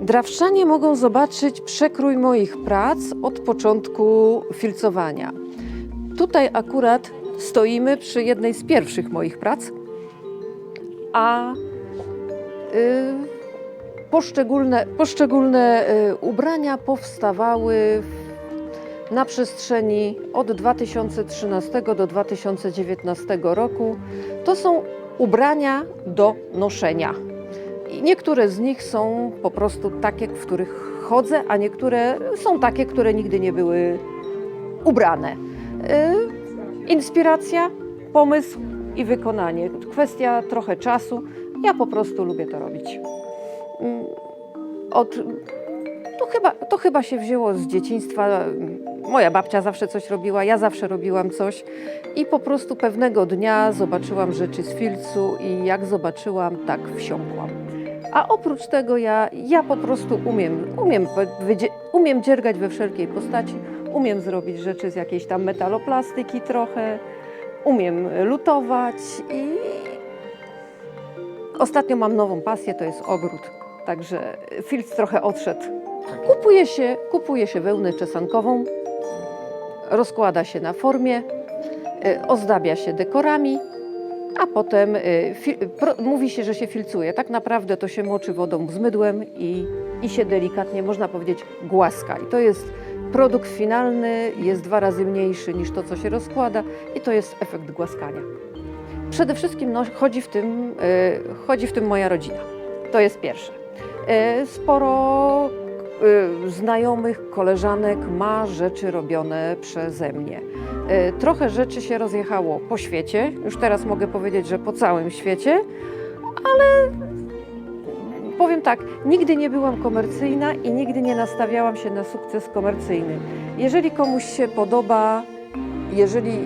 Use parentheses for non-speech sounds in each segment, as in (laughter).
Drawszczanie mogą zobaczyć przekrój moich prac od początku filcowania. Tutaj akurat stoimy przy jednej z pierwszych moich prac, a y, poszczególne, poszczególne y, ubrania powstawały w, na przestrzeni od 2013 do 2019 roku. To są ubrania do noszenia. Niektóre z nich są po prostu takie, w których chodzę, a niektóre są takie, które nigdy nie były ubrane. Y, Inspiracja, pomysł i wykonanie. Kwestia trochę czasu. Ja po prostu lubię to robić. Mm, Od, to, chyba, to chyba się wzięło z dzieciństwa. Moja babcia zawsze coś robiła, ja zawsze robiłam coś i po prostu pewnego dnia zobaczyłam rzeczy z filcu i jak zobaczyłam, tak wsiąkłam. A oprócz tego ja, ja po prostu umiem, umiem, umiem dziergać we wszelkiej postaci, umiem zrobić rzeczy z jakiejś tam metaloplastyki trochę, umiem lutować i ostatnio mam nową pasję, to jest ogród. Także filc trochę odszedł. Kupuje się, kupuje się wełnę czesankową, rozkłada się na formie, y, ozdabia się dekorami, a potem y, mówi się, że się filcuje. Tak naprawdę to się moczy wodą z mydłem i, i się delikatnie, można powiedzieć, głaska. I to jest produkt finalny, jest dwa razy mniejszy niż to, co się rozkłada i to jest efekt głaskania. Przede wszystkim no, chodzi, w tym, y, chodzi w tym moja rodzina. To jest pierwsze. Y, sporo znajomych, koleżanek ma rzeczy robione przeze mnie. Y, Trochę rzeczy się rozjechało po świecie, już teraz mogę powiedzieć, że po całym świecie, ale powiem tak, nigdy nie byłam komercyjna i nigdy nie nastawiałam się na sukces komercyjny. Jeżeli komuś się podoba, jeżeli,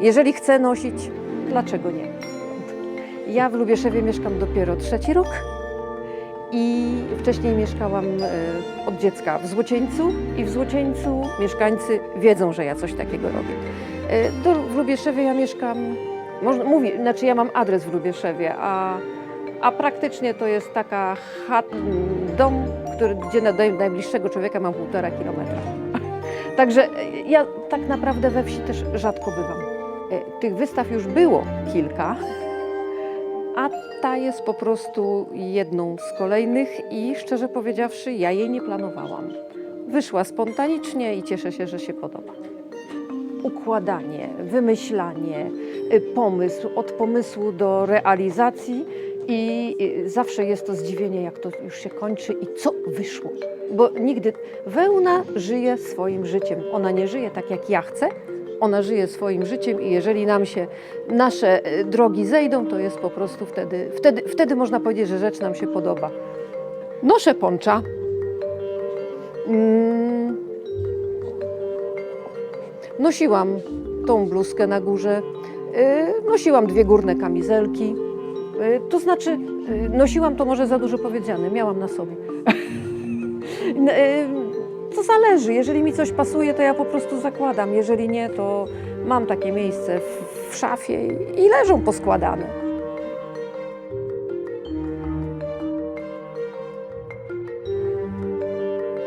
jeżeli chce nosić, dlaczego nie? Ja w Lubieszewie mieszkam dopiero trzeci rok i wcześniej mieszkałam e, od dziecka w Złocieńcu i w Złocieńcu mieszkańcy wiedzą, że ja coś takiego robię. E, Do, w Lubieszewie ja mieszkam, można, mówi, znaczy ja mam adres w Lubieszewie, a, a praktycznie to jest taka chat, dom, który, gdzie na naj- najbliższego człowieka mam półtora kilometra. (laughs) Także e, ja tak naprawdę we wsi też rzadko bywam. Tych wystaw już było kilka, ta jest po prostu jedną z kolejnych i szczerze powiedziawszy, ja jej nie planowałam. Wyszła spontanicznie i cieszę się, że się podoba. Układanie, wymyślanie, y, pomysł, od pomysłu do realizacji i y, zawsze jest to zdziwienie, jak to już się kończy i co wyszło. Bo nigdy wełna żyje swoim życiem. Ona nie żyje tak, jak ja chcę, ona żyje swoim życiem i jeżeli nam się nasze e, drogi zejdą, to jest po prostu wtedy, wtedy, wtedy można powiedzieć, że rzecz nam się podoba. Noszę poncza. Mm. Nosiłam tą bluzkę na górze. Y, Nosiłam dwie górne kamizelki. Y, To znaczy, y, nosiłam to może za dużo powiedziane, miałam na sobie. (laughs) Zależy. Jeżeli mi coś pasuje, to ja po prostu zakładam. Jeżeli nie, to mam takie miejsce w, w szafie i leżą poskładane.